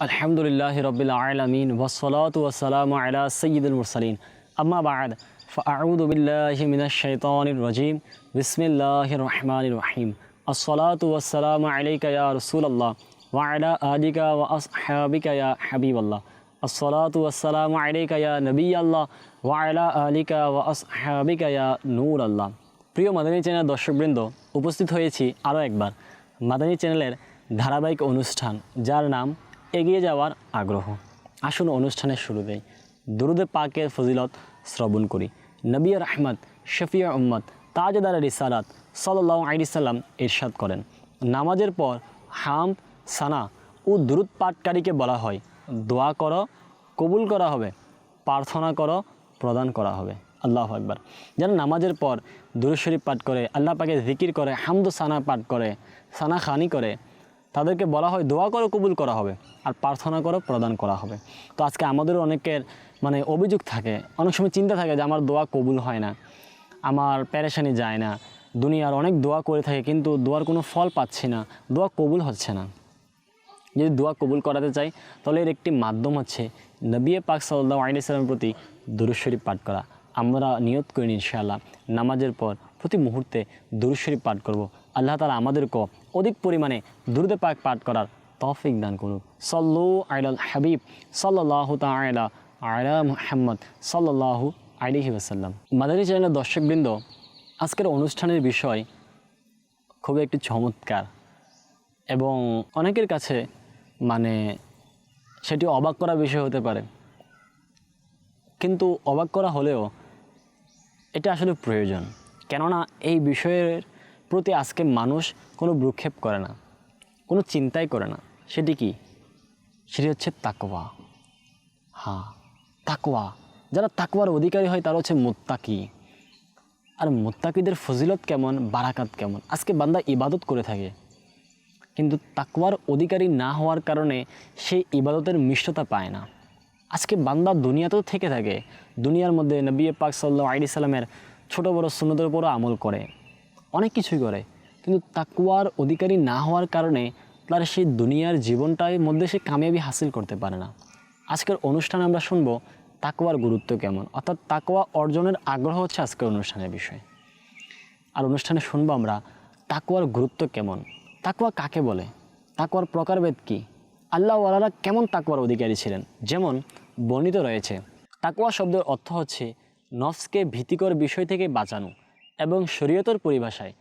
আলহামদুলিল্লাহ রবিল আলমিন ওসলাত ওসালাম আলা সঈদুল মুরসালিন আম্মা বাদ فأعوذ بالله من الشيطان الرجيم بسم الله الرحمن الرحيم الصلاة والسلام عليك يا رسول الله وعلى آلك وأصحابك يا حبيب الله الصلاة والسلام عليك يا نبي الله وعلى آلك وأصحابك يا نور الله প্রিয় মাদানী চ্যানেল দর্শকবৃন্দ উপস্থিত হয়েছি আরও একবার মাদানী চ্যানেলের ধারাবাহিক অনুষ্ঠান যার নাম এগিয়ে যাওয়ার আগ্রহ। আসুন অনুষ্ঠানের শুরুতেই দুরুদে পাকের ফজিলত শ্রবণ করি। নবী রহমত, শফিয়া উম্মদ তাজদার রিসালাত সাল্লাহ আলিসাল্লাম ইরশাদ করেন। নামাজের পর হাম, সানা ও দুরুদ পাঠকারীকে বলা হয়। দোয়া করো, কবুল করা হবে, প্রার্থনা করো, প্রদান করা হবে। আল্লাহ আকবার। যারা নামাজের পর দুরুশরীফ পাঠ করে, আল্লাহ পাকে জিকির করে, হামদু সানা পাঠ করে, সানা খানি করে তাদেরকে বলা হয় দোয়া করো, কবুল করা হবে আর প্রার্থনা করো, প্রদান করা হবে। তো আজকে আমাদেরও অনেকের মানে অভিযোগ থাকে, অনেক সময় চিন্তা থাকে যে আমার দোয়া কবুল হয় না, আমার প্যারেশানি যায় না, দুনিয়ার অনেক দোয়া করে থাকে কিন্তু দোয়ার কোনো ফল পাচ্ছি না, দোয়া কবুল হচ্ছে না। যদি দোয়া কবুল করাতে চাই, তাহলে এর একটি মাধ্যম হচ্ছে নবী পাক সাল্লাহ আলিয়াল্লামের প্রতি দুরুশরীফ পাঠ করা। আমরা নিয়ত করি ইনশাআল্লাহ, নামাজের পর প্রতি মুহূর্তে দুরুশরীফ পাঠ করব। আল্লাহ তালা আমাদেরকেও অধিক পরিমাণে দুরুদে পাক পাঠ করার তৌফিক দান করুক। সল্লু আইলাল হাবিব সাল্লাহ তালা আয়লা মুহাম্মদ সাল্লাহু আলিহি ওসাল্লাম মাদানী চ্যানেলের দর্শকবৃন্দ, আজকের অনুষ্ঠানের বিষয় খুবই একটি চমৎকার এবং অনেকের কাছে মানে সেটি অবাক করা বিষয় হতে পারে। কিন্তু অবাক করা হলেও এটা আসলে প্রয়োজন। কেননা এই বিষয়ের প্রতি আজকে মানুষ কোনো ভ্রুক্ষেপ করে না, কোনো চিন্তাই করে না। সেটি কি? সেটি হচ্ছে তাকওয়া। হ্যাঁ তাকওয়া। যারা তাকওয়ার অধিকারী হয়, তারা হচ্ছে মোত্তাকি। আর মোত্তাকিদের ফজিলত কেমন? বারাকাত কেমন? আজকে বান্দা ইবাদত করে থাকে। কিন্তু তাকওয়ার অধিকারী না হওয়ার কারণে সে ইবাদতের মিষ্টতা পায় না। আজকে বান্দা দুনিয়াতেও থেকে থাকে। দুনিয়ার মধ্যে নবী পাক সাল্লা আলি সাল্লামের ছোটো বড়ো সুন্নতের উপরও আমল করে। অনেক কিছুই করে। কিন্তু তাকুয়ার অধিকারী না হওয়ার কারণে তার সেই দুনিয়ার জীবনটার মধ্যে সে কামিয়াবি হাসিল করতে পারে না। আজকের অনুষ্ঠানে আমরা শুনব তাকুয়ার গুরুত্ব কেমন? অর্থাৎ তাকুয়া অর্জনের আগ্রহ হচ্ছে আজকের অনুষ্ঠানের বিষয়। আর অনুষ্ঠানে শুনব আমরা তাকুয়ার গুরুত্ব কেমন? তাকুয়া কাকে বলে? তাকুয়ার প্রকারভেদ কী? আল্লাহওয়ালারা কেমন তাকুয়ার অধিকারী ছিলেন? যেমন বর্ণিত রয়েছে তাকুয়া শব্দের অর্থ হচ্ছে নফসকে ভীতিকর বিষয় থেকে বাঁচানো। এবং শরীয়তর পরিভাষায়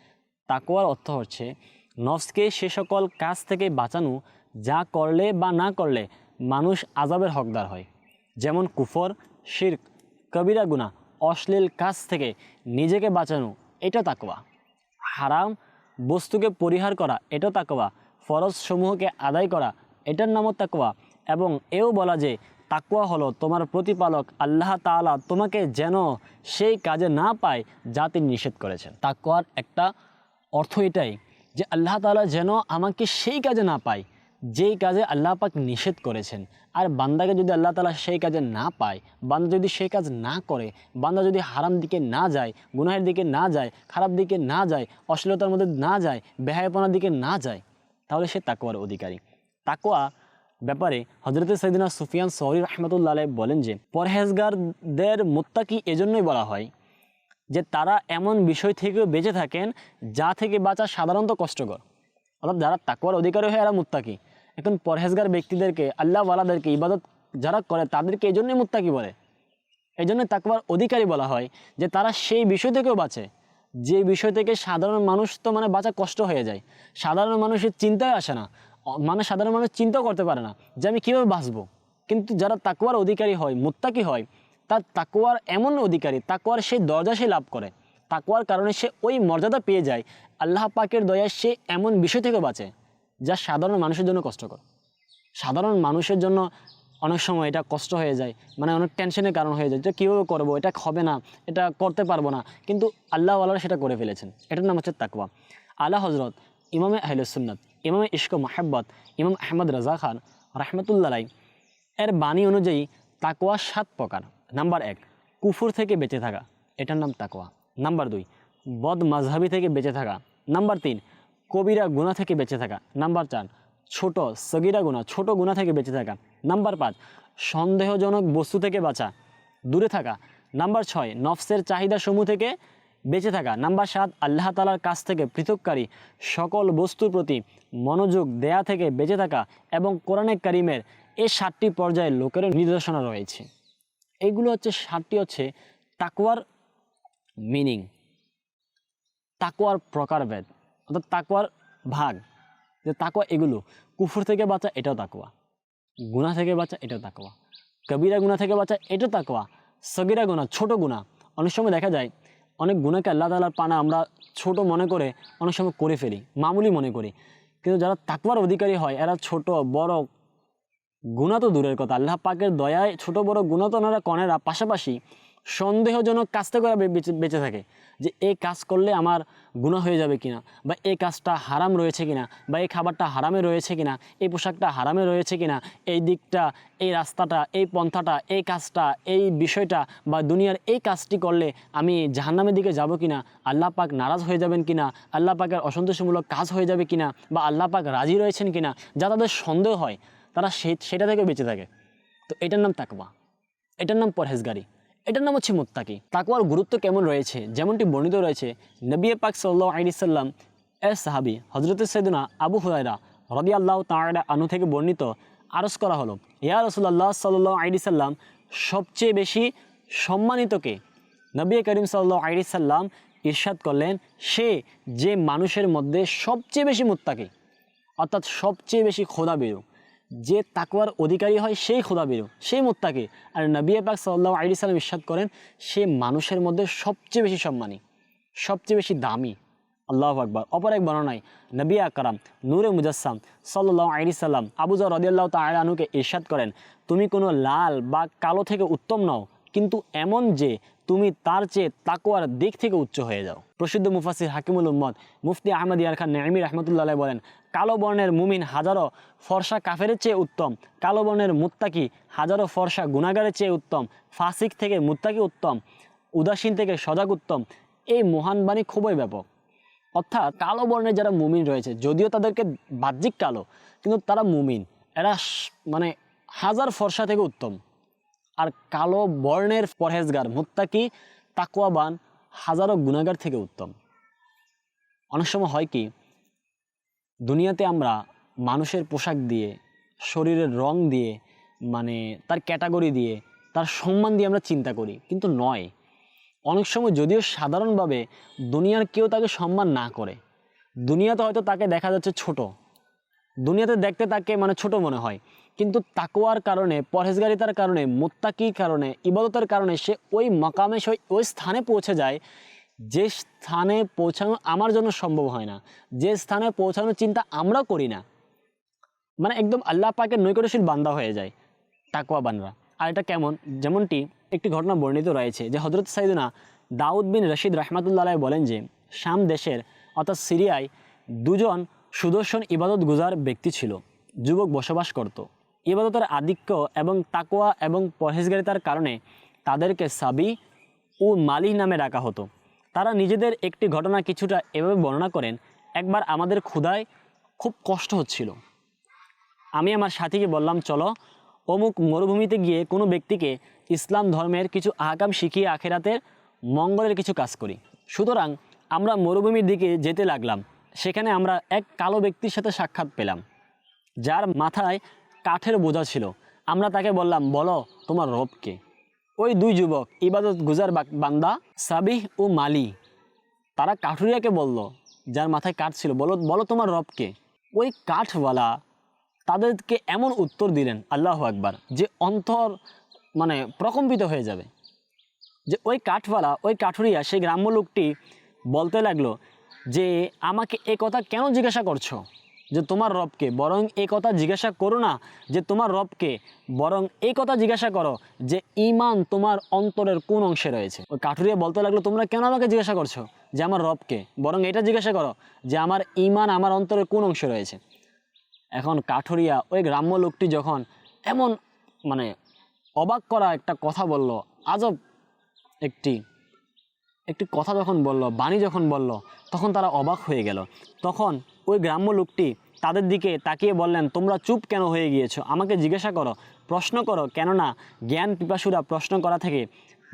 তাকোয়ার অর্থ হচ্ছে, নফসকে সে সকল কাজ থেকে বাঁচানো, যা করলে বা না করলে মানুষ আজাবের হকদার হয়। যেমন কুফর, শির্ক, কবিরা গুণা অশ্লীল কাজ থেকে নিজেকে বাঁচানো, এটা তাকোয়া হারাম বস্তুকে পরিহার করা, এটা তাকোয়া ফরজ সমূহকে আদায় করা, এটার নামও তাকোয়া এবং এও বলা যে তাকওয়া হলো তোমার প্রতিপালক আল্লাহ তাআলা তোমাকে যেন সেই কাজে না পায় যা তিনি নিষেধ করেছেন। তাকওয়ার একটা অর্থ এটাই যে আল্লাহ তাআলা যেন আমাকে সেই কাজে না পায়, যেই কাজে আল্লাহ পাক নিষেধ করেছেন। আর বান্দাকে যদি আল্লাহ তালা সেই কাজে না পায়, বান্দা যদি সেই কাজ না করে, বান্দা যদি হারাম দিকে না যায়, গুনাহের দিকে না যায়, খারাপ দিকে না যায়, অশ্লীলতার মধ্যে না যায়, বেহায়পনার দিকে না যায়, তাহলে সে তাকোয়ার অধিকারী। তাকোয়া ব্যাপারে হজরত সৈদিনা সুফিয়ান সৌরি রহমতুল্লাহ আলাই বলেন যে, পরহেজগারদের মোত্তাকি এজন্যই বলা হয় যে, তারা এমন বিষয় থেকেও বেঁচে থাকেন যা থেকে বাঁচা সাধারণত কষ্টকর। অর্থাৎ যারা তাকুয়ার অধিকারী হয় এরা মুত্তাকি। এখন পরহেজগার ব্যক্তিদেরকে আল্লাহওয়ালাদেরকে ইবাদত যারা করে, তাদেরকে এই জন্যই মুত্তাকি বলে। এই জন্য তাকুয়ার অধিকারী বলা হয় যে, তারা সেই বিষয় থেকেও বাঁচে। যে বিষয় থেকে সাধারণ মানুষ তো মানে বাঁচা কষ্ট হয়ে যায়। সাধারণ মানুষের চিন্তায় আসে না। মানে সাধারণ মানুষ চিন্তাও করতে পারে না যে আমি কীভাবে বাঁচবো। কিন্তু যারা তাকুয়ার অধিকারী হয়, মুত্তাকি হয়, তার তাকুয়ার এমন অধিকারী তাকুয়ার সেই দরজা সে লাভ করে। তাকুয়ার কারণে সে ওই মর্যাদা পেয়ে যায়। আল্লাহ পাকের দয়ায় সে এমন বিষয় থেকে বাঁচে যা সাধারণ মানুষের জন্য কষ্টকর। সাধারণ মানুষের জন্য অনেক সময় এটা কষ্ট হয়ে যায় মানে অনেক টেনশনের কারণ হয়ে যায় যে কীভাবে করব, এটা হবে না, এটা করতে পারব না। কিন্তু আল্লাহ আল্লাহরা সেটা করে ফেলেছেন। এটার নাম হচ্ছে তাকওয়া। আল্লাহ হজরত ইমামে আহলুসুন্নত ইমামে ইশক মাহাব্বত, ইমাম আহমদ রাজা খান রহমতুল্লাহ এর বাণী অনুযায়ী তাকওয়া সাত প্রকার। নাম্বার এক, কুফুর থেকে বেঁচে থাকা, এটার নাম তাকোয়া নাম্বার দুই, বদ মাঝহাবি থেকে বেঁচে থাকা। নাম্বার তিন, কবিরা গুণা থেকে বেঁচে থাকা। নাম্বার চার, ছোট সগিরা গুণা ছোট গুণা থেকে বেঁচে থাকা। নাম্বার পাঁচ, সন্দেহজনক বস্তু থেকে বাঁচা, দূরে থাকা। নাম্বার ছয়, নফসের চাহিদা সমূহ থেকে বেঁচে থাকা। নাম্বার সাত, আল্লাহ তালার কাছ থেকে পৃথককারী সকল বস্তুর প্রতি মনোযোগ দেয়া থেকে বেঁচে থাকা এবং কোরআনে কারিমের এই সাতটি পর্যায়ে লোকের নির্দেশনা রয়েছে। এইগুলো হচ্ছে, সাতটি হচ্ছে তাকুয়ার মিনিং তাকুয়ার প্রকারভেদ, অর্থাৎ তাকুয়ার ভাগ। যে তাকুয়া এগুলো, কুফুর থেকে বাঁচা এটাও তাকুয়া গুণা থেকে বাঁচা এটাও তাকুয়া কবিরা গুণা থেকে বাঁচা এটাও তাকুয়া সগিরা গুণা ছোট গুণা অনেক সময় দেখা যায় অনেক গুণাকে আল্লাহ তালার পানা আমরা ছোট মনে করে অনেক সময় করে ফেলি, মামুলি মনে করি। কিন্তু যারা তাকবার অধিকারী হয়, এরা ছোট, বড় গুণা তো দূরের কথা। আল্লাহ পাকের দয়ায় ছোট বড় গুণা তো ওনারা কনেরা পাশাপাশি সন্দেহজনক কাজ থেকে ওরা বে- বেঁচে থাকে যে এই কাজ করলে আমার গুণা হয়ে যাবে কিনা বা এই কাজটা হারাম রয়েছে কিনা বা এই খাবারটা হারামে রয়েছে কিনা এই পোশাকটা হারামে রয়েছে কিনা, এই দিকটা, এই রাস্তাটা, এই পন্থাটা, এই কাজটা, এই বিষয়টা বা দুনিয়ার এই কাজটি করলে আমি জাহান্নামের দিকে যাব কিনা, আল্লাহ পাক নারাজ হয়ে যাবেন কিনা, আল্লাহ পাকের অসন্তোষমূলক কাজ হয়ে যাবে কিনা বা আল্লাহ পাক রাজি রয়েছেন কিনা, যা তাদের সন্দেহ হয়, তারা সেটা থেকে বেঁচে থাকে। তো এটার নাম তাকবা এটার নাম পরহেজগারি। এটার নাম হচ্ছে মুত্তাকি। তাকওয়ার গুরুত্ব কেমন রয়েছে? যেমনটি বর্ণিত রয়েছে, নবী পাক সাল্লাহ আলি সাল্লাম এর সাহাবি হজরত সৈদুনা আবু হুরাইরা রদি আল্লাহ তাঁরা আনু থেকে বর্ণিত আরজ করা হলো, ইয়া রসুল্লাহ সাল্লাহ আলি সাল্লাম, সবচেয়ে বেশি সম্মানিতকে নবী করিম সাল্লাহ আলি সাল্লাম ইরশাদ করলেন, সে যে মানুষের মধ্যে সবচেয়ে বেশি মুত্তাকি, অর্থাৎ সবচেয়ে বেশি খোদা বেরু যে তাকওয়ার অধিকারী হয় সেই খোদা বেরু সেই মুত্তাকি। আর নবী পাক সাল্লাহ আলি সাল্লাম ইরশাদ করেন, সে মানুষের মধ্যে সবচেয়ে বেশি সম্মানী, সবচেয়ে বেশি দামি। আল্লাহ আকবর। অপর এক বর্ণনায়, নবী আকরাম, নূরে মুজাসাম সাল্লাহ আলি সাল্লাম আবুজা রদিয়াল্লাহ তালানুকে ইরশাদ করেন, তুমি কোনো লাল বা কালো থেকে উত্তম নও, কিন্তু এমন যে তুমি তার চেয়ে তাকোয়ার দিক থেকে উচ্চ হয়ে যাও। প্রসিদ্ধ মুফাসির হাকিমুল উম্মদ মুফতি আহমদ ইয়ার খান নেমি রহমতুল্লাহ বলেন, কালো বর্ণের মুমিন হাজারো ফর্সা কাফের চেয়ে উত্তম, কালো বর্ণের মুত্তাকি হাজারো ফর্সা গুণাগারের চেয়ে উত্তম, ফাসিক থেকে মুত্তাকি উত্তম, উদাসীন থেকে সজাগ উত্তম, এই মহান বাণী খুবই ব্যাপক। অর্থাৎ কালো বর্ণের যারা মুমিন রয়েছে, যদিও তাদেরকে বাহ্যিক কালো, কিন্তু তারা মুমিন। এরা মানে হাজার ফর্সা থেকে উত্তম। আর কালো বর্ণের পরহেজগার মুত্তাকি তাকুয়াবান হাজারো গুণাগার থেকে উত্তম। অনেক সময় হয় কি, দুনিয়াতে আমরা মানুষের পোশাক দিয়ে, শরীরের রং দিয়ে মানে তার ক্যাটাগরি দিয়ে, তার সম্মান দিয়ে আমরা চিন্তা করি, কিন্তু নয়। অনেক সময় যদিও সাধারণভাবে দুনিয়ার কেউ তাকে সম্মান না করে, দুনিয়াতে হয়তো তাকে দেখা যাচ্ছে ছোট। দুনিয়াতে দেখতে তাকে মানে ছোট মনে হয়। কিন্তু তাকোয়ার কারণে, পরহেজগারিতার কারণে, মোত্তাকির কারণে, ইবাদতের কারণে সে ওই মকামে, সে ওই স্থানে পৌঁছে যায় যে স্থানে পৌঁছানো আমার জন্য সম্ভব হয় না। যে স্থানে পৌঁছানোর চিন্তা আমরা করি না। মানে একদম আল্লাহ পাকের নৈকটশীল বান্দা হয়ে যায় তাকওয়া বানরা আর এটা কেমন? যেমনটি একটি ঘটনা বর্ণিত রয়েছে যে হজরত সাইদুনা দাউদ বিন রশিদ রহমাতুল্লাহ বলেন যে, শাম দেশের অর্থাৎ সিরিয়ায় দুজন সুদর্শন ইবাদত গুজার ব্যক্তি ছিল, যুবক বসবাস করত। ইবাদতের আধিক্য এবং তাকোয়া এবং পরহেজগারিতার কারণে তাদেরকে সাবি ও মালিহ নামে ডাকা হতো। তারা নিজেদের একটি ঘটনা কিছুটা এভাবে বর্ণনা করেন, একবার আমাদের ক্ষুধায় খুব কষ্ট হচ্ছিল। আমি আমার সাথীকে বললাম, চলো অমুক মরুভূমিতে গিয়ে কোনো ব্যক্তিকে ইসলাম ধর্মের কিছু আহকাম শিখিয়ে আখেরাতের মঙ্গলের কিছু কাজ করি। সুতরাং আমরা মরুভূমির দিকে যেতে লাগলাম। সেখানে আমরা এক কালো ব্যক্তির সাথে সাক্ষাৎ পেলাম, যার মাথায় কাঠের বোঝা ছিল। আমরা তাকে বললাম, বলো, তোমার রবকে ওই দুই যুবক, ইবাদত গুজার বান্দা সাবিহ ও মালি, তারা কাঠুরিয়াকে বলল, যার মাথায় কাঠ ছিল, বলো বলো তোমার রবকে ওই কাঠওয়ালা তাদেরকে এমন উত্তর দিলেন, আল্লাহ আকবার, যে অন্তর মানে প্রকম্পিত হয়ে যাবে। যে ওই কাঠওয়ালা, ওই কাঠুরিয়া, সেই গ্রাম্য লোকটি বলতে লাগল, যে আমাকে এ কথা কেন জিজ্ঞাসা করছ? যে তোমার রবকে। বরং এই কথা জিজ্ঞাসা করো না যে তোমার রবকে। বরং এই কথা জিজ্ঞাসা করো যে ইমান তোমার অন্তরের কোন অংশে রয়েছে। ওই কাঠুরিয়া বলতে লাগল, তোমরা কেন আমাকে জিজ্ঞাসা করছ যে আমার রবকে? বরং এটা জিজ্ঞাসা করো যে আমার ইমান আমার অন্তরের কোন অংশে রয়েছে। এখন কাঠুরিয়া ওই গ্রাম্য লোকটি যখন এমন মানে অবাক করা একটা কথা বলল, আজব একটি একটি কথা যখন বলল, বাণী যখন বলল, তখন তারা অবাক হয়ে গেল। তখন ওই গ্রাম্য লোকটি তাদের দিকে তাকিয়ে বললেন, তোমরা চুপ কেন হয়ে গিয়েছো? আমাকে জিজ্ঞাসা করো, প্রশ্ন করো, কেননা জ্ঞান পিপাসুরা প্রশ্ন করা থেকে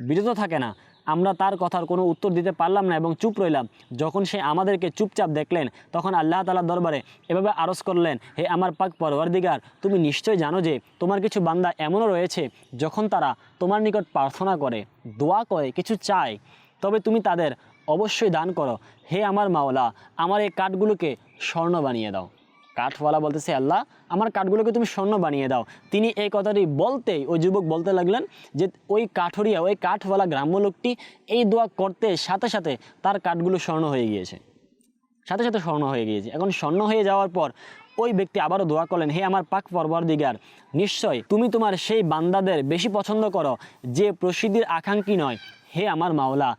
বিরত থাকে না। আমরা তার কথার কোনো উত্তর দিতে পারলাম না এবং চুপ রইলাম। যখন সে আমাদেরকে চুপচাপ দেখলেন, তখন আল্লাহ তালার দরবারে এভাবে আরজ করলেন, হে আমার পাক পরওয়ারদিগার, তুমি নিশ্চয় জানো যে তোমার কিছু বান্দা এমনও রয়েছে যখন তারা তোমার নিকট প্রার্থনা করে, দোয়া করে, কিছু চায়। তবে তুমি তাদের অবশ্যই দান করো। হে আমার মাওলা, আমার এই কাঠগুলোকে স্বর্ণ বানিয়ে দাও। কাঠওয়ালা বলতেছে, আল্লাহ, আমার কাঠগুলোকে তুমি স্বর্ণ বানিয়ে দাও। তিনি এই কথাটি বলতেই ওই যুবক বলতে লাগলেন যে, ওই কাঠরিয়া, ওই কাঠওয়ালা গ্রাম্য লোকটি এই দোয়া করতে সাথে সাথে তার কাঠগুলো স্বর্ণ হয়ে গিয়েছে। সাথে সাথে স্বর্ণ হয়ে গিয়েছে। এখন স্বর্ণ হয়ে যাওয়ার পর ওই ব্যক্তি আবারও দোয়া করলেন, হে আমার পাক পরবর দিগার নিশ্চয় তুমি তোমার সেই বান্দাদের বেশি পছন্দ করো, যে প্রসিদ্ধির আকাঙ্ক্ষী নয়। হে আমার মাওলা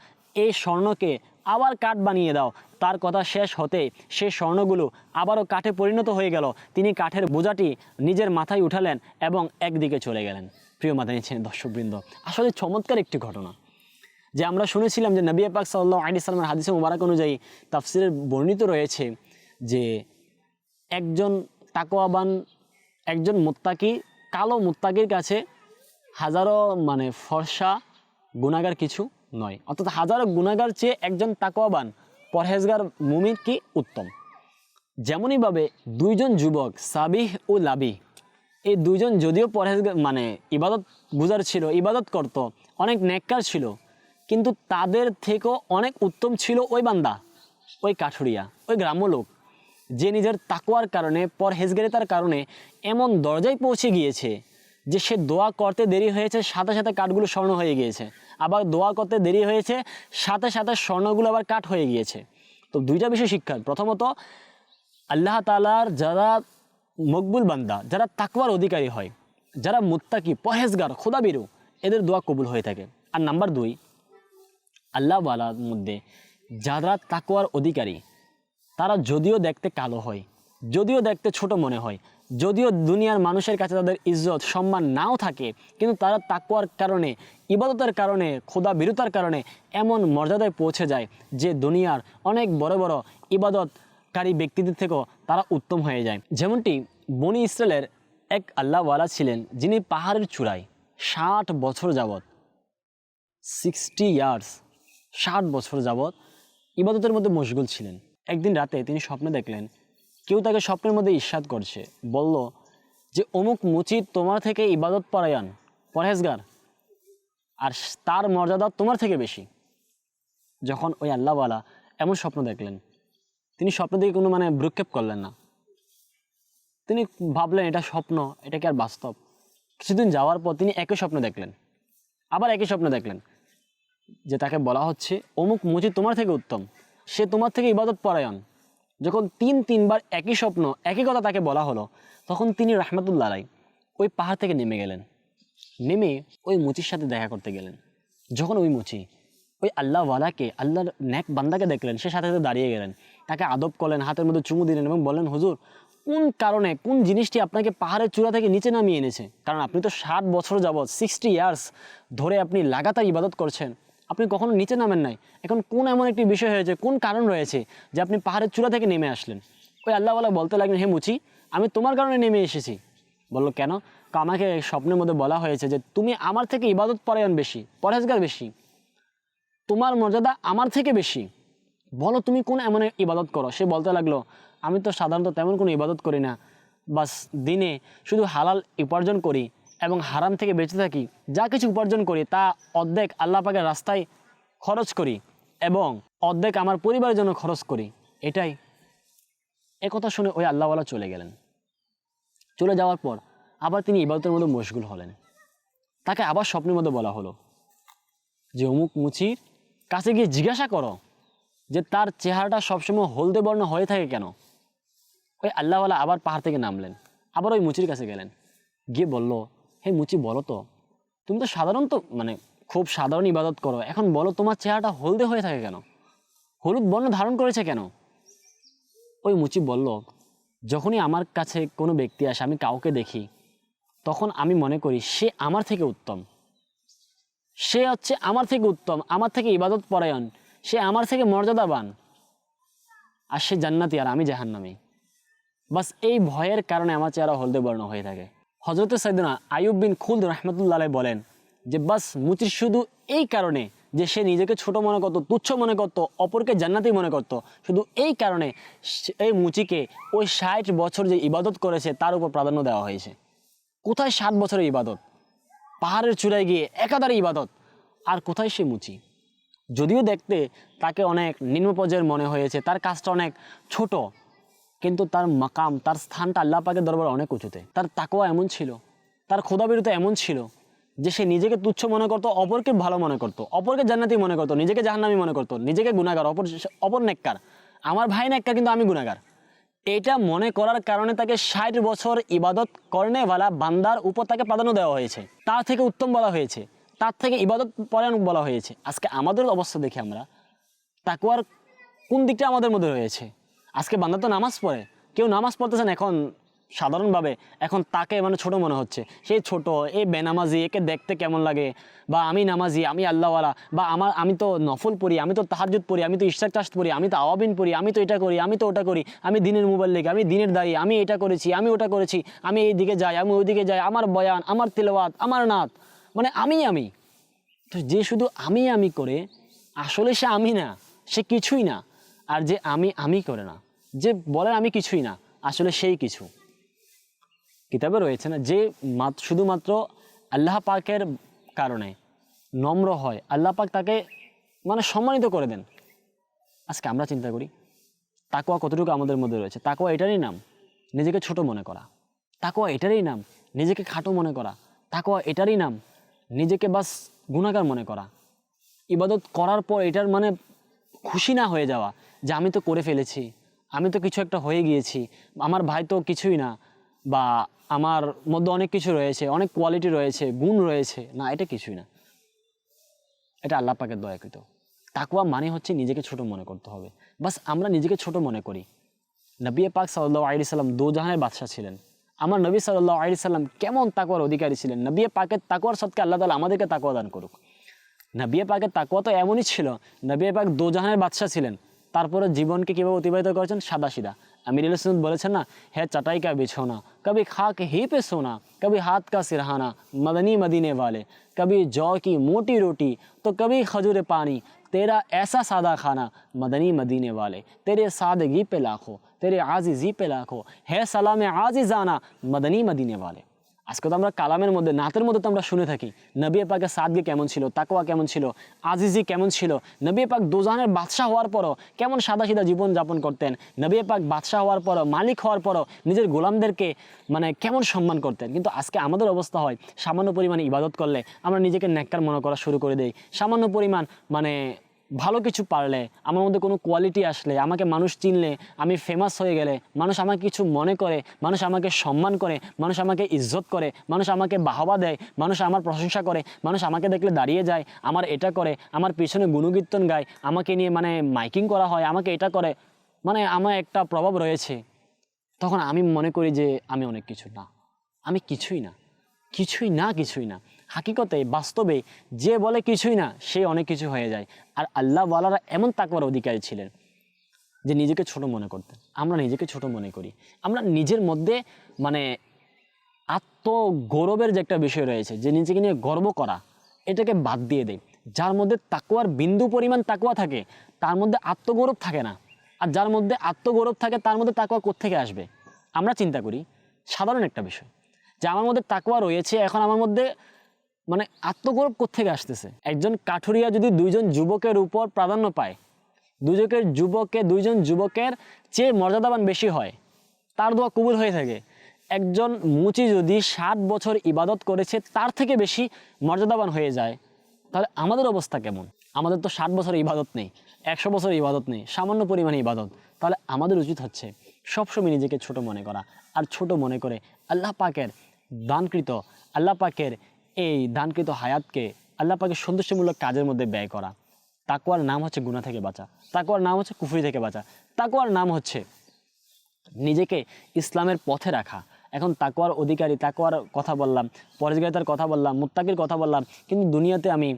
এই স্বর্ণকে আবার কাঠ বানিয়ে দাও। তার কথা শেষ হতে সে স্বর্ণগুলো আবারও কাঠে পরিণত হয়ে গেল। তিনি কাঠের বোঝাটি নিজের মাথায় উঠালেন এবং একদিকে চলে গেলেন। প্রিয় মাদানী ছিলেন দর্শকবৃন্দ, আসলে চমৎকার একটি ঘটনা। যে আমরা শুনেছিলাম যে নবী পাক সাল্লাহ আলি সাল্লামের হাদিসে মুবারক অনুযায়ী তাফসিরের বর্ণিত রয়েছে যে একজন তাকোয়াবান একজন মুত্তাকি, কালো মুত্তাকির কাছে হাজারো মানে ফর্সা গুণাগার কিছু নয়। অর্থাৎ হাজারো গুণাগার চেয়ে একজন তাকোয়াবান পরহেজগার মুমির কি উত্তম? যেমনইভাবে দুইজন যুবক সাবিহ ও লাবি এই দুইজন যদিও পরহেজ মানে ইবাদত গুজার ছিল, ইবাদত করত, অনেক নেককার ছিল, কিন্তু তাদের থেকেও অনেক উত্তম ছিল ওই বান্দা, ওই কাঠুরিয়া, ওই গ্রাম্য লোক, যে নিজের তাকুয়ার কারণে, পরহেজগারিতার কারণে এমন দরজায় পৌঁছে গিয়েছে যে সে দোয়া করতে দেরি হয়েছে, সাথে সাথে কাঠগুলো স্বর্ণ হয়ে গিয়েছে। আবার দোয়া করতে দেরি হয়েছে, সাথে সাথে স্বর্ণগুলো আবার কাঠ হয়ে গিয়েছে। তো দুইটা বিষয় শিক্ষা প্রথমত, আল্লাহ তালার যারা মকবুল বান্দা, যারা তাকওয়ার অধিকারী হয়, যারা মুত্তাকি পহেজগার খোদাবিরু, এদের দোয়া কবুল হয়ে থাকে। আর নাম্বার দুই, আল্লাহ বালার মধ্যে যারা তাকওয়ার অধিকারী, তারা যদিও দেখতে কালো হয়, যদিও দেখতে ছোট মনে হয় যদিও দুনিয়ার মানুষের কাছে তাদের ইজ্জত, সম্মান নাও থাকে, কিন্তু তারা তাকুয়ার কারণে, ইবাদতের কারণে খোদা বিরতার কারণে এমন মর্যাদায় পৌঁছে যায় যে দুনিয়ার অনেক বড় বড় ইবাদতকারী ব্যক্তিদের থেকেও তারা উত্তম হয়ে যায়। যেমনটি বনি ইসরায়েলের এক আল্লাহওয়ালা ছিলেন, যিনি পাহাড়ের চূড়ায় ষাট বছর যাবৎ সিক্সটি ইয়ার্স ষাট বছর যাবৎ ইবাদতের মধ্যে মশগুল ছিলেন। একদিন রাতে তিনি স্বপ্নে দেখলেন কেউ তাকে স্বপ্নের মধ্যে ঈর্ষাদ করছে। বলল যে, অমুক মুচিত তোমার থেকে ইবাদত পরায়ণ, পরহেজগার, আর তার মর্যাদা তোমার থেকে বেশি। যখন ওই আল্লাহওয়ালা এমন স্বপ্ন দেখলেন, তিনি স্বপ্ন দিকে কোনো মানে ভ্রুক্ষেপ করলেন না। তিনি ভাবলেন, এটা স্বপ্ন এটা কি আর বাস্তব। কিছুদিন যাওয়ার পর তিনি একই স্বপ্ন দেখলেন, আবার একই স্বপ্ন দেখলেন, যে তাকে বলা হচ্ছে, অমুক মুচি তোমার থেকে উত্তম, সে তোমার থেকে ইবাদত পরায়ণ। যখন তিন তিনবার একই স্বপ্ন, একই কথা তাকে বলা হলো, তখন তিনি রাহমাতুল্লাহ রাই ওই পাহাড় থেকে নেমে গেলেন। নেমে ওই মুচির সাথে দেখা করতে গেলেন। যখন ওই মুচি ওই আল্লাহওয়ালাকে আল্লাহর ন্যাক বান্দাকে দেখলেন, সে সাথে সাথে দাঁড়িয়ে গেলেন। তাকে আদব করলেন, হাতের মধ্যে চুমু দিলেন এবং বললেন, হুজুর, কোন কারণে, কোন জিনিসটি আপনাকে পাহাড়ের চূড়া থেকে নিচে নামিয়ে এনেছে? কারণ আপনি তো ষাট বছর যাবৎ সিক্সটি ইয়ার্স ধরে আপনি লাগাতার ইবাদত করছেন। আপনি কখনো নিচে নামেন নাই। এখন কোন এমন একটি বিষয় হয়েছে, কোন কারণ রয়েছে যে আপনি পাহাড়ের চূড়া থেকে নেমে আসলেন? ওই আল্লাহওয়ালা বলতে লাগলেন, হে মুচি, আমি তোমার কারণে নেমে এসেছি। বলল, কেন? আমাকে স্বপ্নের মধ্যে বলা হয়েছে যে তুমি আমার থেকে ইবাদত পরায়ণ বেশি, পরহেজগার বেশি। তোমার মর্যাদা আমার থেকে বেশি। বলো তুমি কোন এমন ইবাদত করো? সে বলতে লাগল, আমি তো সাধারণত তেমন কোনো ইবাদত করি না। বাস দিনে শুধু হালাল উপার্জন করি। এবং হারাম থেকে বেঁচে থাকি, যা কিছু উপার্জন করি, তা অর্ধেক আল্লাহ পাকের রাস্তায় খরচ করি এবং অর্ধেক আমার পরিবারের জন্য খরচ করি। এটাই একথা শুনে ওই আল্লাহওয়ালা চলে গেলেন। চলে যাওয়ার পর আবার তিনি ইবাদতের মধ্যে মশগুল হলেন। তাকে আবার স্বপ্নের মধ্যে বলা হলো যে, অমুক মুচির কাছে গিয়ে জিজ্ঞাসা করো যে, তার চেহারাটা সবসময় হলদে বর্ণ হয়ে থাকে কেন? ওই আল্লাহওয়ালা আবার পাহাড় থেকে নামলেন। আবার ওই মুচির কাছে গেলেন। গিয়ে বলল হে মুচি, বলো তো, তুমি তো সাধারণত মানে খুব সাধারণ ইবাদত করো। এখন বলো, তোমার চেহারাটা হলদে হয়ে থাকে কেন? হলুদ বর্ণ ধারণ করেছে কেন? ওই মুচি বলল, যখনই আমার কাছে কোনো ব্যক্তি আসে, আমি কাউকে দেখি, তখন আমি মনে করি সে আমার থেকে উত্তম। সে হচ্ছে আমার থেকে উত্তম, আমার থেকে ইবাদত পরায়ণ, সে আমার থেকে মর্যাদাবান, আর সে জান্নাতি, আর আমি জাহান্নামি। বাস এই ভয়ের কারণে আমার চেহারা হলদে বর্ণ হয়ে থাকে। হজরত সাইদিনা আয়ুব বিন খুলদ রহমতুল্লাহ বলেন যে, বাস মুচির শুধু এই কারণে যে সে নিজেকে ছোট মনে করতো, তুচ্ছ মনে করতো, অপরকে জান্নাতি মনে করতো, শুধু এই কারণে এই মুচিকে ওই ষাট বছর যে ইবাদত করেছে, তার উপর প্রাধান্য দেওয়া হয়েছে। কোথায় ষাট বছরের ইবাদত? পাহাড়ের চূড়ায় গিয়ে একাধারে ইবাদত। আর কোথায় সে মুচি? যদিও দেখতে তাকে অনেক নিম্ন পর্যায়ের মনে হয়েছে, তার কাজটা অনেক ছোট কিন্তু তার মাকাম, তার স্থানটা আল্লাহ পাকের দরবার অনেক উঁচুতে। তার তাকোয়া এমন ছিল, তার ক্ষোধাবিরতা এমন ছিল যে সে নিজেকে তুচ্ছ মনে করতো, অপরকে ভালো মনে করতো, অপরকে জান্নাতি মনে করতো, নিজেকে জাহান্নামি মনে করতো, নিজেকে গুণাগার অপর অপর নেককার। আমার ভাই নেককার কিন্তু আমি গুণাগার এটা মনে করার কারণে তাকে ষাট বছর ইবাদত কর্নেওয়ালা বান্দার উপর তাকে প্রাধান্য দেওয়া হয়েছে। তার থেকে উত্তম বলা হয়েছে। তার থেকে ইবাদত পরায়ণ বলা হয়েছে। আজকে আমাদের অবস্থা দেখি আমরা তাকুয়ার কোন দিকটা আমাদের মধ্যে রয়েছে? আজকে বান্দা তো নামাজ পড়ে। কেউ নামাজ পড়তেছেন এখন সাধারণভাবে। এখন তাকে মানে ছোট মনে হচ্ছে। সে ছোট এই বেনামাজি, একে দেখতে কেমন লাগে? বা আমি নামাজি, আমি আল্লাহওয়ালা, বা আমার, আমি তো নফল পড়ি, আমি তো তাহাজুদ পড়ি, আমি তো ইশাক চাষ পড়ি, আমি তো আওয়াবিন পড়ি, আমি তো এটা করি, আমি তো ওটা করি, আমি দিনের মোবাইল লেগে আমি দিনের দায়ী, আমি এটা করেছি, আমি ওটা করেছি, আমি এই দিকে যাই, আমি ওই দিকে যাই, আমার বয়ান, আমার তেলাওয়াত, আমার নাত মানে আমি আমি। তো যে শুধু আমি আমি করে, আসলে সে আমি না, সে কিছুই না। আর যে আমি আমি করে না। যে বলে আমি কিছুই না, আসলে সেই কিছু। কিতাবে রয়েছে না, যে মাত- শুধুমাত্র আল্লাহ পাকের কারণে নম্র হয়, আল্লাহ পাক তাকে মানে সম্মানিত করে দেন। আজকে আমরা চিন্তা করি তাকোয়া কতটুকু আমাদের মধ্যে রয়েছে? তাকোয়া এটারই নাম, নিজেকে ছোট মনে করা। তাকোয়া এটারই নাম, নিজেকে খাটো মনে করা। তাকোয়া এটারই নাম, নিজেকে বাস গুণাকার মনে করা। ইবাদত করার পর এটার মানে খুশি না হয়ে যাওয়া, যে আমি তো করে ফেলেছি। আমি তো কিছু একটা হয়ে গিয়েছি। আমার ভাই তো কিছুই না বা আমার মধ্যে অনেক কিছু রয়েছে, অনেক কোয়ালিটি রয়েছে, গুণ রয়েছে। না, এটা কিছুই না। এটা আল্লাহ পাকের দয়াকৃত তাকুয়া মানে হচ্ছে নিজেকে ছোট মনে করতে হবে। বাস, আমরা নিজেকে ছোট মনে করি। নবী পাক সাল্লাহ আলি সাল্লাম দোজাহানের বাদশাহ ছিলেন। আমার নবী সাল্লাহ আলি সাল্লাম কেমন তাকুয়ার অধিকারী ছিলেন? নবী পাকের তাকুয়ার সৎকে আল্লাহ তালা আমাদেরকে তাকুয়া দান করুক। নবী পাকের তাকুয়া তো এমনই ছিল। নবী পাক দোজাহানের বাদশাহ ছিলেন। তারপরে জীবনকে কীভাবে অতিবাহিত করেছেন সাদা সিধা আমির ইসলাম বলেছেন না হে চাটাই কা বিছোনা কবি খাক হি पे सोना कभी हाथ का सिरहाना मदनी मदीने वाले कभी जौ की मोटी रोटी तो कभी खजूर पानी तेरा ऐसा सादा खाना मदनी मदीने वाले तेरे सादगी पे लाखों तेरे आजिजी पे लाखों है सलाम आजिजाना मदनी मदीने वाले আজকে তো আমরা কালামের মধ্যে, নাতের মধ্যে তো আমরা শুনে থাকি, নবী পাকের সাদগে কেমন ছিল তাকোয়া কেমন ছিল, আজিজি কেমন ছিল, নবী পাক দোজানের বাদশাহ হওয়ার পরও কেমন সাদা সিধা জীবন যাপন করতেন, নবী পাক বাদশাহ হওয়ার পরও, মালিক হওয়ার পরও নিজের গোলামদেরকে মানে কেমন সম্মান করতেন। কিন্তু আজকে আমাদের অবস্থা হয়, সামান্য পরিমাণে ইবাদত করলে আমরা নিজেকে ন্যাক্কার মনে করা শুরু করে দেই। সামান্য পরিমাণ মানে ভালো কিছু পারলে, আমার মধ্যে কোনো কোয়ালিটি আসলে, আমাকে মানুষ চিনলে, আমি ফেমাস হয়ে গেলে, মানুষ আমাকে কিছু মনে করে, মানুষ আমাকে সম্মান করে, মানুষ আমাকে ইজ্জত করে, মানুষ আমাকে বাহবা দেয়, মানুষ আমার প্রশংসা করে, মানুষ আমাকে দেখলে দাঁড়িয়ে যায়, আমার এটা করে, আমার পিছনে গুণকীর্তন গায়, আমাকে নিয়ে মানে মাইকিং করা হয়, আমাকে এটা করে মানে আমার একটা প্রভাব রয়েছে। তখন আমি মনে করি যে আমি অনেক কিছু না। আমি কিছুই না। কিছুই না কিছুই না। হাকিকতে বাস্তবে যে বলে কিছুই না, সে অনেক কিছু হয়ে যায়। আর আল্লাহ ওয়ালারা এমন তাকওয়ার অধিকারী ছিলেন যে নিজেকে ছোট মনে করতেন। আমরা নিজেকে ছোট মনে করি। আমরা নিজের মধ্যে মানে আত্মগৌরবের যে একটা বিষয় রয়েছে, যে নিজেকে নিয়ে গর্ব করা, এটাকে বাদ দিয়ে দেয় যার মধ্যে তাকুয়ার বিন্দু পরিমাণ তাকুয়া থাকে, তার মধ্যে আত্মগৌরব থাকে না। আর যার মধ্যে আত্মগৌরব থাকে, তার মধ্যে তাকুয়া কোত্থেকে আসবে? আমরা চিন্তা করি। সাধারণ একটা বিষয়। যে আমার মধ্যে তাকুয়া রয়েছে, এখন আমার মধ্যে মানে আত্মগৌরব কোত্থেকে আসতেছে? একজন কাঠুরিয়া যদি দুইজন যুবকের উপর প্রাধান্য পায়, দুজকের যুবকে, দুইজন যুবকের চেয়ে মর্যাদাবান বেশি হয়, তার দোয়া কবুল হয়ে থাকে। একজন মুচি যদি ষাট বছর ইবাদত করেছে, তার থেকে বেশি মর্যাদাবান হয়ে যায়, তাহলে আমাদের অবস্থা কেমন? আমাদের তো ষাট বছর ইবাদত নেই, একশো বছর ইবাদত নেই, সামান্য পরিমাণে ইবাদত। তাহলে আমাদের উচিত হচ্ছে সবসময় নিজেকে ছোট মনে করা। আর ছোট মনে করে আল্লাহ পাকের দানকৃত, আল্লাহ পাকের এই দানকৃত হায়াতকে আল্লাহ পাকের সন্তুষ্টিমূলক কাজের মধ্যে ব্যয় করা। তাকুয়ার নাম হচ্ছে গুণা থেকে বাঁচা। তাকুয়ার নাম হচ্ছে কুফরি থেকে বাঁচা। তাকুয়ার নাম হচ্ছে নিজেকে ইসলামের পথে রাখা। এখন তাকুয়ার অধিকারী তাকুয়ার কথা বললাম পরেশগারিতার কথা বললাম, মুত্তাকির কথা বললাম, কিন্তু দুনিয়াতে আমি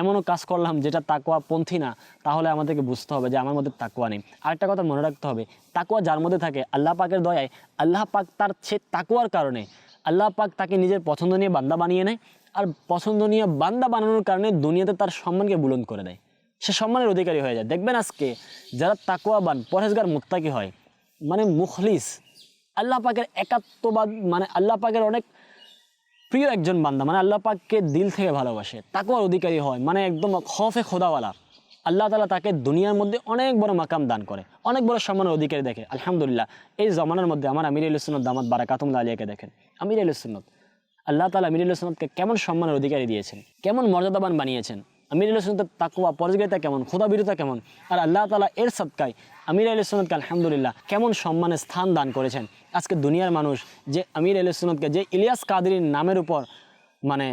এমনও কাজ করলাম যেটা তাকুয়া পন্থী না, তাহলে আমাদেরকে বুঝতে হবে যে আমার মধ্যে তাকুয়া নেই। আরেকটা কথা মনে রাখতে হবে তাকুয়া যার মধ্যে থাকে, আল্লাহ পাকের দয়ায়, আল্লাহ পাক তার সে তাকুয়ার কারণে আল্লাহ পাক তাকে নিজের পছন্দনীয় বান্দা বানিয়ে নেয় আর পছন্দনীয় বান্দা বানানোর কারণে দুনিয়াতে তার সম্মানকে বুলন্দ করে দেয়। সে সম্মানের অধিকারী হয়ে যায়। দেখবেন আজকে যারা তাকুয়াবান পরহেজগার, মুত্তাকি হয় মানে মুখলিস, আল্লাহ পাকের একাত্মবাদ মানে আল্লাহ পাকের অনেক প্রিয় একজন বান্দা মানে আল্লাহ পাককে দিল থেকে ভালোবাসে তাকুয়ার অধিকারী হয় মানে একদম খফে খোদাওয়ালা। আল্লাহ তালা তাকে দুনিয়ার মধ্যে অনেক বড় মাকাম দান করে, অনেক বড় সম্মানের অধিকারী দেখে। আলহামদুলিল্লাহ, এই জমানার মধ্যে আমার আমির সুন্নত দামাত বারাকাতুল্লাহ আলিয়াকে দেখেন। আমির সুন্নত, আল্লাহ তালা আমির সুন্নতকে কেমন সম্মানের অধিকারী দিয়েছেন, কেমন মর্যাদাবান বানিয়েছেন, আমির সুন্নতের তাকুয়া পরজগিতা কেমন খোদাবিরতা কেমন, আর আল্লাহ তালা এর সৎকায় আমির আলী সুন্নতকে আলহামদুলিল্লাহ কেমন সম্মানের স্থান দান করেছেন। আজকে দুনিয়ার মানুষ যে আমির আলী সুন্নতকে যে ইলিয়াস কাদরির নামের উপর মানে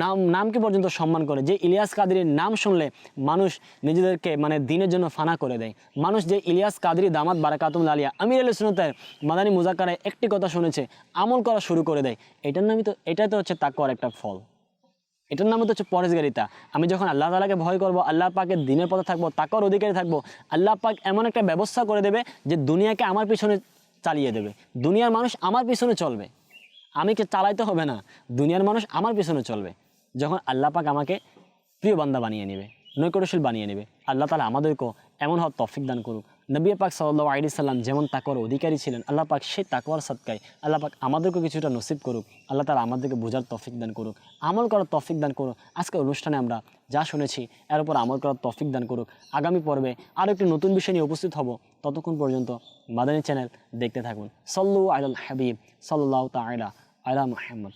নাম, নামকে পর্যন্ত সম্মান করে। যে ইলিয়াস কাদরির নাম শুনলে মানুষ নিজেদেরকে মানে দিনের জন্য ফানা করে দেয়। মানুষ যে ইলিয়াস কাদরি দামাত বারাকাতুম আলিয়া, আমির আলী সুনতের মাদানী মুজাকারায় একটি কথা শুনেছে, আমল করা শুরু করে দেয়। এটার নামই তো, এটাই তো হচ্ছে তাকুয়ার একটা ফল। এটার নাম তো হচ্ছে পরেশগারিতা আমি যখন আল্লাহ তালাকে ভয় করব, আল্লাহ পাকে দিনের পথে থাকব তাকর অধিকারী থাকব, আল্লাহ পাক এমন একটা ব্যবস্থা করে দেবে যে দুনিয়াকে আমার পিছনে চালিয়ে দেবে। দুনিয়ার মানুষ আমার পিছনে চলবে। আমি কে চালাইতে হবে না। দুনিয়ার মানুষ আমার পিছনে চলবে। যখন আল্লাহ পাক আমাকে প্রিয় বান্দা বানিয়ে নেবে নৈকটশীল বানিয়ে নেবে, আল্লাহ তালা আমাদেরকেও এমন হওয়ার তফিক দান করুক। নবী পাক সাল্লাহ আলি সাল্লাম যেমন তাকওয়ার অধিকারী ছিলেন, আল্লাহ পাক সেই তাকওয়ার সৎকায় আল্লাহ পাক আমাদেরকেও কিছুটা নসিব করুক। আল্লাহ তালা আমাদেরকে বোঝার তফিক দান করুক। আমল করার তফিক দান করুক। আজকে অনুষ্ঠানে আমরা যা শুনেছি, এর উপর আমল করার তফিক দান করুক। আগামী পর্বে আরও একটি নতুন বিষয় নিয়ে উপস্থিত হব। ততক্ষণ পর্যন্ত মাদানী চ্যানেল দেখতে থাকুন। সল্লু আল হাবিব সাল্লাহ তাইলা আলা মাহমদ